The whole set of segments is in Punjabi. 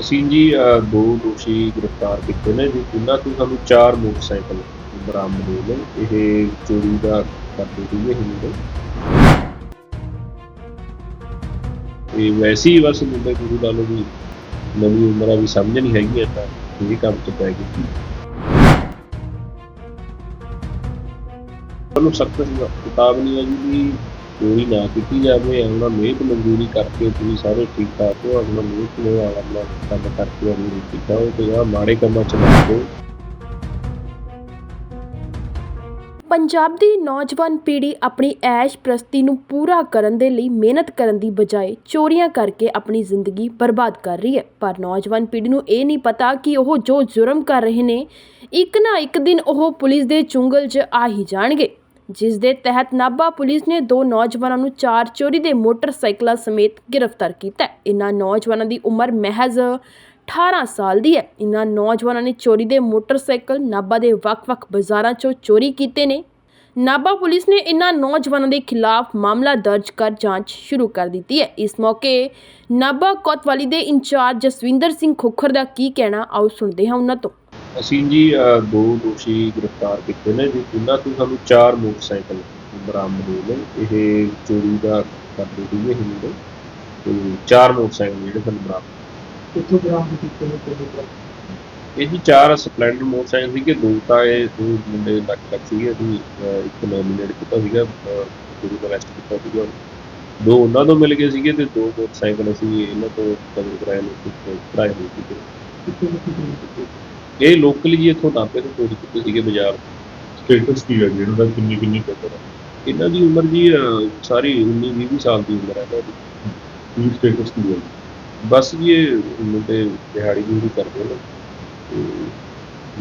ਅਸੀਂ ਜੀ ਦੋ ਦੋਸ਼ੀ ਗ੍ਰਿਫਤਾਰ ਕੀਤੇ ਨੇ, ਜੀ ਜਿਨ੍ਹਾਂ ਤੋਂ ਸਾਨੂੰ ਚਾਰ ਮੋਟਰਸਾਈਕਲ ਬਰਾਮਦ ਹੋਏ ਨੇ। ਇਹ ਚੋਰੀ ਦਾ ਕਰਦੇ ਸੀਗੇ ਹਿੰਦੇ। ਇਹ ਵੈਸੇ ਹੀ ਬਸ ਮੁੰਡੇ ਗੁਰੂ ਲਾ ਵੀ ਨਵੀਂ ਉਮਰ ਵੀ ਸਮਝ ਨਹੀਂ ਹੈਗੀ ਤਾਂ ਇਹ ਕੰਮ ਚ ਪੈ ਗਈ। ਉਹਨੂੰ ਸਖਤ ਕਿਤਾਬ ਨਹੀਂ ਹੈ ਜੀ ਚੋਰੀ ਨਾ ਕੀਤੀ ਜਾਵੇ, ਆਪਣਾ ਮਿਹਨਤ ਮਜ਼ਦੂਰੀ ਕਰਕੇ ਤੁਸੀਂ ਸਾਰੇ ਠੀਕ ਠਾਕ ਹੋ, ਆਪਣਾ ਮਿਹਨਤ ਨੇ ਆਪਣਾ ਕੰਮ ਕਰਕੇ ਆਪਣੀ ਕੀਤਾ ਹੋ ਤੇ ਆ ਮਾੜੇ ਕੰਮਾਂ ਚ ਨਾ ਹੋ ਪੰਜਾਬ ਦੀ ਨੌਜਵਾਨ ਪੀੜ੍ਹੀ ਆਪਣੀ ਐਸ਼ ਪ੍ਰਸਤੀ ਨੂੰ ਪੂਰਾ ਕਰਨ ਦੇ ਲਈ ਮਿਹਨਤ ਕਰਨ ਦੀ ਬਜਾਏ ਚੋਰੀਆਂ ਕਰਕੇ ਆਪਣੀ ਜ਼ਿੰਦਗੀ ਬਰਬਾਦ ਕਰ ਰਹੀ ਹੈ। ਪਰ ਨੌਜਵਾਨ ਪੀੜ੍ਹੀ ਨੂੰ ਇਹ ਨਹੀਂ ਪਤਾ ਕਿ ਉਹ ਜੋ ਜੁਰਮ ਕਰ ਰਹੇ ਨੇ, ਇੱਕ ਨਾ ਇੱਕ ਦਿਨ ਉਹ ਪੁਲਿਸ ਦੇ ਚੁੰਗਲ 'ਚ ਆ ਹੀ ਜਾਣਗੇ। ਜਿਸ ਦੇ ਤਹਿਤ ਨਾਭਾ ਪੁਲਿਸ ਨੇ ਦੋ ਨੌਜਵਾਨਾਂ ਨੂੰ ਚਾਰ ਚੋਰੀ ਦੇ ਮੋਟਰਸਾਈਕਲਾਂ ਸਮੇਤ ਗ੍ਰਿਫਤਾਰ ਕੀਤਾ ਇਹਨਾਂ ਨੌਜਵਾਨਾਂ ਦੀ ਉਮਰ ਮਹਿਜ਼ 18 ਸਾਲ ਦੀ ਹੈ। ਇਹਨਾਂ ਨੌਜਵਾਨਾਂ ਨੇ ਚੋਰੀ ਦੇ ਮੋਟਰਸਾਈਕਲ ਨਾਭਾ ਦੇ ਵੱਖ-ਵੱਖ ਬਾਜ਼ਾਰਾਂ 'ਚੋਂ ਚੋਰੀ ਕੀਤੇ ਨੇ। ਨਾਭਾ ਪੁਲਿਸ ਨੇ ਇਨ੍ਹਾਂ ਨੌਜਵਾਨਾਂ ਦੇ ਖਿਲਾਫ ਮਾਮਲਾ ਦਰਜ ਕਰ ਜਾਂਚ ਸ਼ੁਰੂ ਕਰ ਦਿੱਤੀ ਹੈ। ਇਸ ਮੌਕੇ ਨਾਭਾ ਕੋਤਵਾਲੀ ਦੇ ਇੰਚਾਰਜ ਜਸਵਿੰਦਰ ਸਿੰਘ ਖੋਖਰ ਦਾ ਕੀ ਕਹਿਣਾ, ਆਓ ਸੁਣਦੇ ਹਾਂ ਉਹਨਾਂ ਤੋਂ। ਅਸੀਂ ਜੀ ਦੋ ਦੋਸ਼ੀ ਗ੍ਰਿਫਤਾਰ ਕੀਤੇ ਨੇ ਜੀ। ਜਿਨ੍ਹਾਂ ਤੋਂ ਸਾਨੂੰ ਚਾਰ ਮੋਟਰਸਾਈਕਲ ਬਰਾਮਦ ਹੋਏ ਨੇ। ਇਹ ਚੋਰੀ ਦਾ ਕਰਦੇ ਸੀਗੇ ਹਿੰਦੇ ਤੇ ਚਾਰ ਮੋਟਰਸਾਈਕਲ ਜਿਹੜੇ ਸਾਨੂੰ ਬਰਾਮਦ ਕਿੱਥੋਂ ਬਰਾਮਦ ਕੀਤੇ ਨੇ ਤਰ੍ਹਾਂ ਇਹ ਜੀ ਚਾਰ ਸਪਲੈਂਡਰ ਮੋਟਰਸਾਈਕਲ ਸੀਗੇ। ਦੋ ਤਾਂ ਇਹ ਦੋ ਮੁੰਡੇ ਲੱਗ ਲੱਗ ਸੀਗੇ। ਅਸੀਂ ਇੱਕ ਨੋਮੀਨੇਟ ਕੀਤਾ ਸੀਗਾ ਜਿਹੜੀ ਦਾ ਰੈਸਟ ਕੀਤਾ ਸੀਗਾ। ਦੋ ਉਹਨਾਂ ਤੋਂ ਮਿਲ ਗਏ ਸੀਗੇ ਤੇ ਦੋ ਮੋਟਰਸਾਈਕਲ ਅਸੀਂ ਇਹਨਾਂ ਤੋਂ ਕਬਰ ਕਰਾਏ ਨੇ ਤੇ ਕਰਾਏ ਹੋਏ ਸੀਗੇ ਇਹ ਲੋਕਲੀ ਜੀ ਇੱਥੋਂ ਨਾਪੇ ਤੋਂ ਚੋਰੀ ਕੀਤੇ ਸੀਗੇ ਬਾਜ਼ਾਰ ਸਟੇਟਸ ਕੀ ਹੈ ਜੀ? ਇਹਨਾਂ ਦਾ ਕਿੰਨੀ ਕਿੰਨੀ ਹੈ? ਇਹਨਾਂ ਦੀ ਉਮਰ ਜੀ ਅਹ, ਸਾਰੀ 19 20 ਸਾਲ ਦੀ ਉਮਰ ਹੈ ਇਹਨਾਂ ਦੀ। ਕੀ ਸਟੇਟਸ ਕੀ ਹੈ? ਬਸ ਜੀ ਇਹ ਮੁੰਡੇ ਦਿਹਾੜੀ ਦੂਰੀ ਕਰਦੇ ਨੇ ਤੇ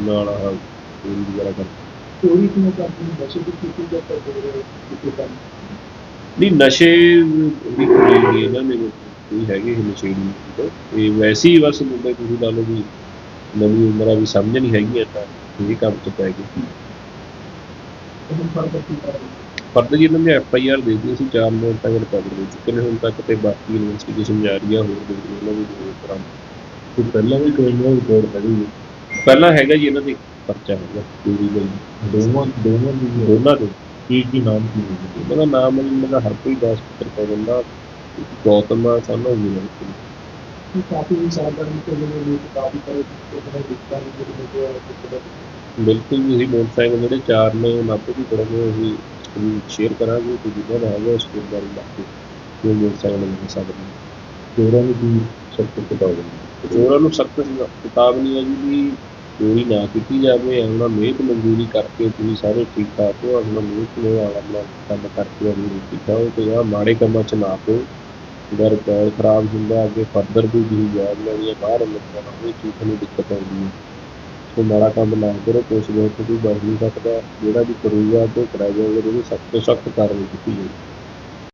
ਨਾਲ ਆਹ ਚੋਰੀ ਵਗੈਰਾ ਕਰਦੇ ਚੋਰੀ ਕਿਉਂ ਕਰਦੇ ਨੇ? ਨਸ਼ੇ ਦੀ ਕੀਤੀ ਜਾਂ ਕਰਦੇ ਰਹੇ ਕਿਤੇ ਕੰਮ? ਨਹੀਂ ਨਸ਼ੇ ਦੀ ਕੋਈ ਨਹੀਂ ਇਹਨਾਂ ਨੇ ਕੋਈ ਹੈਗੇ ਤਾਂ ਇਹ ਵੈਸੇ ਹੀ ਬਸ ਮੁੰਡੇ ਗੁਰੂ ਲਾ ਲਓ ਵੀ ਨਵੀਂ ਉਮਰ ਵੀ ਸਮਝ ਨਹੀਂ ਹੈਗੀ ਤਾਂ ਇਹ ਕੰਮ ਚ ਪੈ ਕਰ ਰਹੇ ਫਰਦ ਜੀ ਇਹਨਾਂ ਨੇ ਐਫ ਆਈ ਆਰ ਦੇ ਦਿੱਤੀ ਸੀ ਚਾਰ ਮਿੰਟ ਤੱਕ ਰਿਕਵਰ ਹੋ ਚੁੱਕੇ ਨੇ ਹੁਣ ਤੱਕ ਤੇ ਬਾਕੀ ਇਨਵੈਸਟੀਗੇਸ਼ਨ ਜਾਰੀ ਆ ਹੋਰ ਦੇ ਉਹਨਾਂ ਦੀ ਹੋਰ ਤਰ੍ਹਾਂ। ਕੋਈ ਪਹਿਲਾਂ ਵੀ ਕ੍ਰਿਮੀਨਲ ਰਿਕਾਰਡ ਹੈਗੀ ਹੈ ਪਹਿਲਾਂ ਹੈਗਾ ਜੀ ਇਹਨਾਂ ਦੇ ਪਰਚਾ ਹੈਗਾ ਦਾ ਜੀ। ਦੋਵਾਂ ਦੋਵਾਂ ਦੀ। ਦੋਨਾਂ ਦੇ। ਕੀ ਕੀ ਨਾਮ ਕੀ ਹੈ? ਇਹਨਾਂ ਦਾ ਨਾਮ ਦਾ ਹਰਪ੍ਰੀਤ ਦਾਸ ਪੁੱਤਰ ਪਵਨ ਗੌਤਮ ਆ ਸਾਨੂੰ ਵੀ ਨਹੀਂ ਕਿ ਕਾਫੀ ਸਾਵਧਾਨੀ ਤੋਂ ਜਿਹੜੇ ਲੋਕ ਕਾਫੀ ਕਰੇ ਉਹਨਾਂ ਦੇ ਦਿੱਤਾ ਨਹੀਂ ਜਿਹੜੇ ਜੋ ਹੈ ਕਿ ਬਿਲਕੁਲ ਜੀ ਮੋਟਰਸਾਈਕਲ ਜਿਹੜੇ ਚਾਰ ਨੇ ਦੀ ਕਰਾਂਗੇ ਅਸੀਂ ਸਕਰੀਨ ਸ਼ੇਅਰ ਕਰਾਂਗੇ ਤੇ ਜਿਹਨਾਂ ਦਾ ਹੈਗਾ ਉਸ ਦੇ ਬਾਰੇ ਲੱਗ ਕੇ ਉਹ ਮੋਟਰਸਾਈਕਲ ਮਿਲ ਸਕਦੇ ਨੇ ਚੋਰਾਂ ਨੂੰ ਕੀ ਸਖਤ ਕਿਤਾਬ ਹੈ। ਚੋਰਾਂ ਨੂੰ ਸਖਤ ਕਿਤਾਬ ਨਹੀਂ ਹੈ ਜੀ ਵੀ ਚੋਰੀ ਨਾ ਕੀਤੀ ਜਾਵੇ ਆਪਣਾ ਮਿਹਨਤ ਮਜ਼ਦੂਰੀ ਕਰਕੇ ਤੁਸੀਂ ਸਾਰੇ ਠੀਕ ਠਾਕ ਹੋ ਆਪਣਾ ਮਿਹਨਤ ਨੇ ਆਪਣਾ ਕੰਮ ਕਰਕੇ ਆਪਣੀ ਕੀਤਾ ਹੋ ਤੇ ਆ ਮਾੜੇ ਕੰਮਾਂ ਚ ਨਾ ਪਓ। ਅਗਰ ਪੈਰ ਖਰਾਬ ਹੁੰਦਾ, ਅੱਗੇ ਫਰਦਰ ਵੀ ਤੁਸੀਂ ਜੌਬ ਲੈਣੀ ਹੈ ਬਾਹਰ ਲੱਗਣਾ ਉਹ ਚੀਜ਼ ਤੁਹਾਨੂੰ ਦਿੱਕਤ ਆਉਂਦੀ ਹੈ। ਸੋ ਮਾੜਾ ਕੰਮ ਨਾ ਕਰੋ ਕੁਛ ਬਹੁਤ ਕੋਈ ਬਚ ਨਹੀਂ ਸਕਦਾ ਜਿਹੜਾ ਵੀ ਕਰੂਗਾ ਤੇ ਕਰਾਇਆ ਜਾਊਗਾ ਉਹਦੀ ਸਖਤ ਤੋਂ ਸਖਤ ਕਾਰਵਾਈ ਕੀਤੀ ਜਾਊਗੀ।